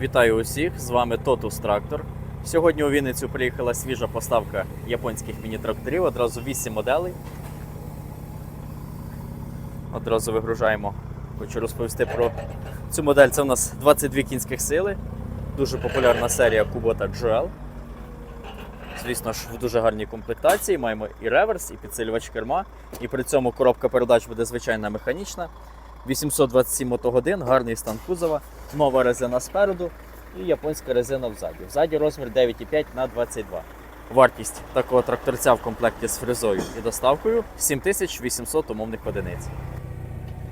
Вітаю усіх! З вами Totus Tractor. Сьогодні у Вінницю приїхала свіжа поставка японських міні-тракторів, одразу 8 моделей. Одразу вигружаємо. Хочу розповісти про цю модель. Це у нас 22 кінських сили. Дуже популярна серія Kubota GL. Звісно ж, в дуже гарній комплектації. Маємо і реверс, і підсилювач керма. І при цьому коробка передач буде звичайна механічна. 827 мотогодин, гарний стан кузова, нова резина спереду і японська резина взаді. Взаді розмір 9,5 на 22. Вартість такого тракторця в комплекті з фрезою і доставкою 7800 умовних одиниць.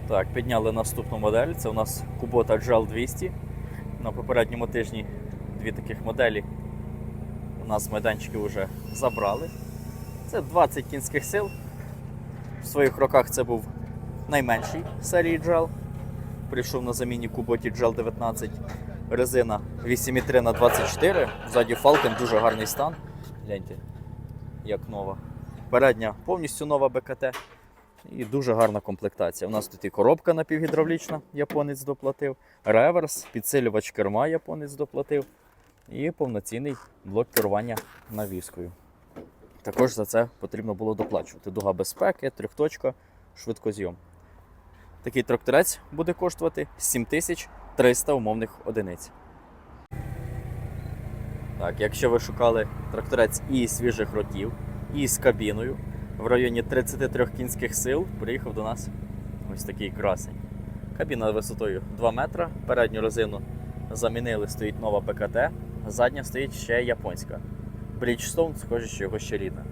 Так, підняли наступну модель. Це у нас Kubota GL 200. На попередньому тижні дві таких моделі у нас майданчики вже забрали. Це 20 кінських сил. В своїх роках це був найменший серії GEL. Прийшов на заміні Куботі GEL 19. Резина 8,3 на 24. Ззаді Falcon дуже гарний стан. Гляньте, як нова. Передня повністю нова БКТ. І дуже гарна комплектація. У нас тут і коробка напівгідравлічна, японець доплатив, реверс, підсилювач керма японець доплатив. І повноцінний блок керування навіскою. Також за це потрібно було доплачувати. Дуга безпеки, трьохточка, швидкозйом. Такий тракторець буде коштувати 7300 умовних одиниць. Так, якщо ви шукали тракторець і свіжих років, і з кабіною в районі 33 кінських сил, приїхав до нас ось такий красень. Кабіна висотою 2 метра, передню резину замінили, стоїть нова ПКТ, задня стоїть ще японська. Bridgestone, схоже, що його ще рідна.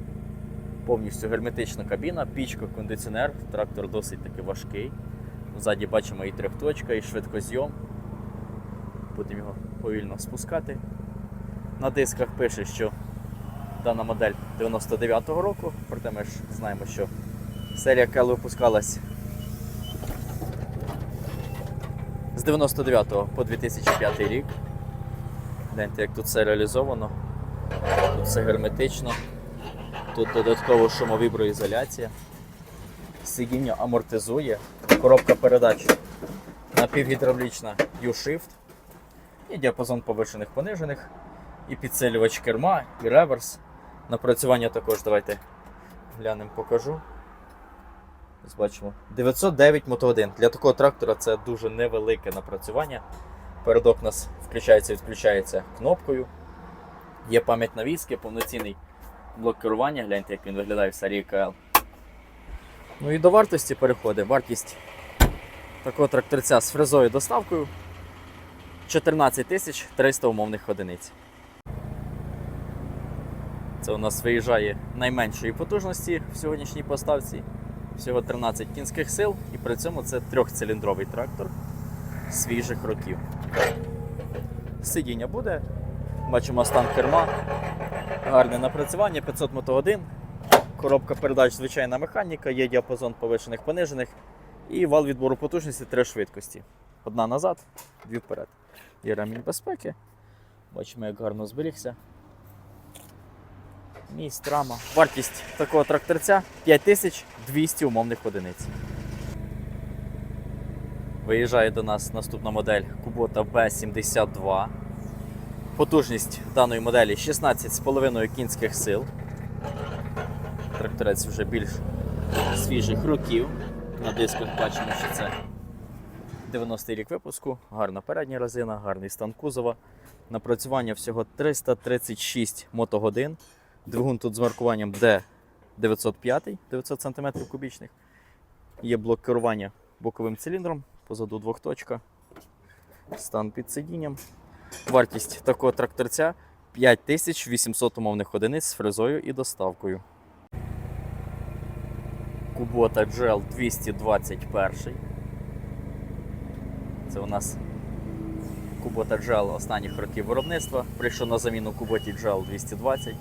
Повністю герметична кабіна, пічка, кондиціонер, трактор досить таки важкий. Ззаді бачимо і трьохточка, і швидкозйом. Будемо його повільно спускати. На дисках пише, що дана модель 99-го року, проте ми ж знаємо, що серія Kell випускалась з 99 по 2005 рік. Гляньте, як тут все реалізовано. Тут все герметично. Тут додатково шумовіброізоляція. Сидіння амортизує. Коробка передач напівгідравлічна U-Shift. І діапазон повишених понижених. І підсилювач керма, і реверс. Напрацювання також давайте глянемо, покажу. Ось бачимо. 909 мотогодин. Для такого трактора це дуже невелике напрацювання. Передок у нас включається і відключається кнопкою. Є пам'ять навіски, повноцінний блок керування. Гляньте, як він виглядає в серії КЛ. Ну і до вартості переходить. Вартість такого тракторця з фрезою доставкою 14 тисяч 300 умовних одиниць. Це у нас виїжджає найменшої потужності в сьогоднішній поставці. Всього 13 кінських сил, і при цьому це трьохциліндровий трактор свіжих років. Сидіння буде. Бачимо стан керма. Гарне напрацювання, 500 мотогодин. Коробка передач звичайна механіка, є діапазон повишених понижених і вал відбору потужності три швидкості. Одна назад, дві вперед. Є ремінь безпеки. Бачимо, як гарно зберігся. Міст, рама. Вартість такого тракторця 5200 умовних одиниць. Виїжджає до нас наступна модель Kubota B72. Потужність даної моделі 16,5 кінських сил. Тракторець вже більш свіжих років. На дисках бачимо, що це 90-й рік випуску, гарна передня резина, гарний стан кузова. Напрацювання всього 336 мотогодин. Двигун тут з маркуванням D905, 900 см кубічних. Є блок керування боковим циліндром, позаду двохточка. Стан під сидінням. Вартість такого тракторця 5800 умовних одиниць з фрезою і доставкою. Kubota GL 221. Це у нас Kubota GL останніх років виробництва. Прийшов на заміну Kubota GL 220.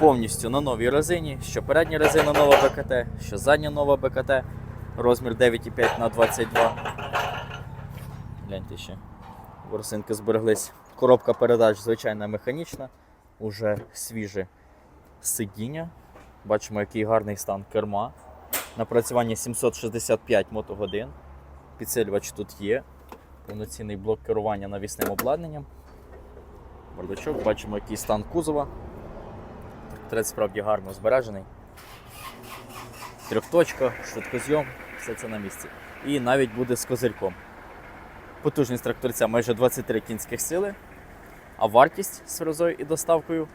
Повністю на новій резині. Що передня резина нова БКТ, що задня нова БКТ. Розмір 9,5 на 22. Гляньте ще. Ворсинки збереглись. Коробка передач звичайна механічна. Уже свіже сидіння. Бачимо, який гарний стан керма. Напрацювання 765 мотогодин. Підсилювач тут є. повноцінний блок керування навісним обладнанням. Бардачок, бачимо, який стан кузова. Тракторець справді гарно збережений. Трьохточка, швидкозйом, все це на місці. І навіть буде з козирьком. Потужність тракторця майже 23 кінських сили, а вартість з фрезою і доставкою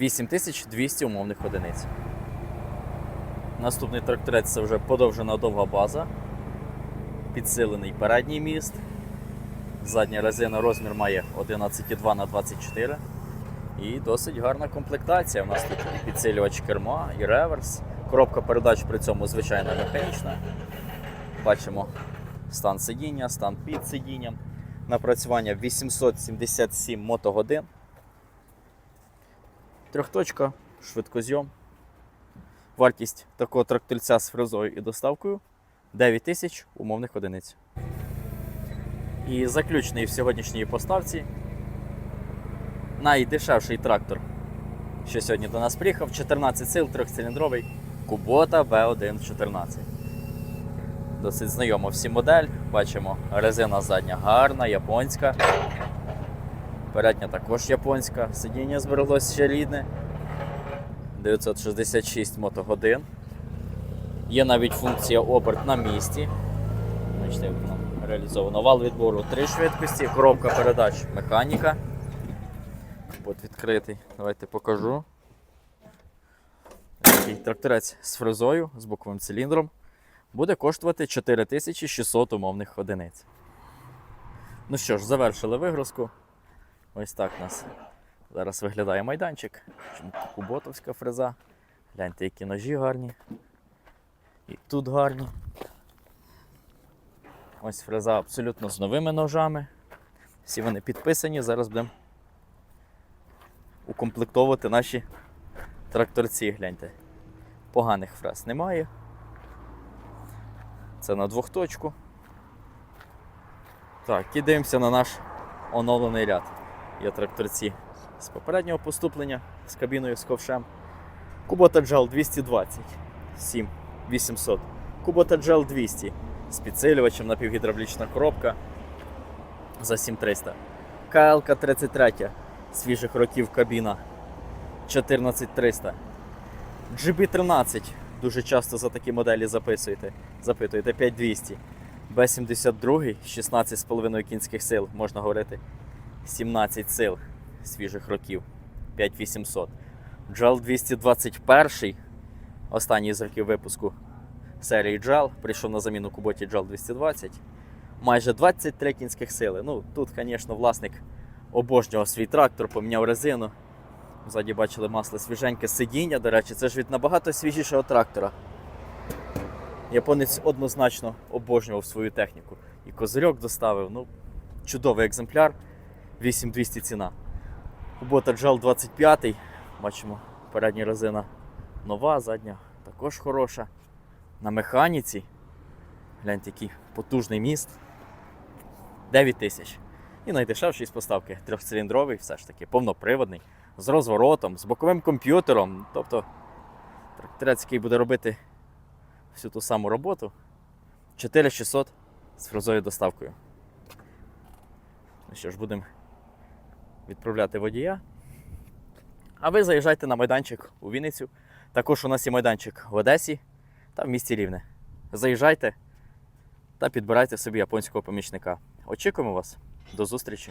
8200 умовних одиниць. Наступний тракторець це вже подовжена довга база, підсилений передній міст. Задня резина розмір має 11,2 на 24 і досить гарна комплектація. У нас тут і підсилювач керма, і реверс. Коробка передач при цьому звичайно механічна. Бачимо стан сидіння, стан під сидінням. Напрацювання 877 мотогодин. Трьохточка, швидкозйом. Вартість такого тракторця з фрезою і доставкою 9 тисяч умовних одиниць. І заключний в сьогоднішній поставці найдешевший трактор, що сьогодні до нас приїхав, 14 сил, трьохциліндровий Kubota B114. Досить знайома всі модель. Бачимо, резина задня гарна, японська. Передня також японська. Сидіння збереглось ще рідне. 966 мотогодин. Є навіть функція оберт на місці. Бачите, як воно реалізовано. Вал відбору 3 швидкості, коробка передач механіка. От відкритий. Давайте покажу. Такий тракторець з фрезою, з боковим циліндром. Буде коштувати 4600 умовних одиниць. Ну що ж, завершили вигрузку. Ось так у нас зараз виглядає майданчик. Куботовська фреза. Гляньте, які ножі гарні. І тут гарні. Ось фреза абсолютно з новими ножами. Всі вони підписані. Зараз будемо укомплектовувати наші тракторці. Гляньте. Поганих фрез немає. Це на двохточку. Так, і дивимося на наш оновлений ряд. Є тракторці з попереднього поступлення з кабіною з ковшем. Kubota Gel 220 7 800. Kubota Gel 200 з підсилювачем напівгідравлічна коробка за 7300. КЛК 33 свіжих років кабіна 14300. GB13 дуже часто за такі моделі записуєте. Запитуєте 5200. Б-72 16,5 кінських сил, можна говорити 17 сил свіжих років 5800. JAL 221, останній з років випуску серії JAL, прийшов на заміну Куботі JAL 220. Майже 23 кінських сили. Ну, тут, звісно, власник обожнював свій трактор, поміняв резину. Ззаді бачили масло свіженьке сидіння, до речі, це ж від набагато свіжішого трактора. Японець однозначно обожнював свою техніку. І козирьок доставив. Ну, чудовий екземпляр. 8200 ціна. Кубота JAL 25. Бачимо, передня резина нова, задня також хороша. На механіці. Гляньте, який потужний міст. 9 тисяч. І найдешевший з поставки трьохциліндровий, все ж таки, повноприводний, з розворотом, з боковим комп'ютером. Тобто тракторець, який буде робити всю ту саму роботу. 4600 з фрезою доставкою. Ну що ж, будемо відправляти водія. А ви заїжджайте на майданчик у Вінницю. Також у нас є майданчик в Одесі та в місті Рівне. Заїжджайте та підбирайте собі японського помічника. Очікуємо вас. До зустрічі!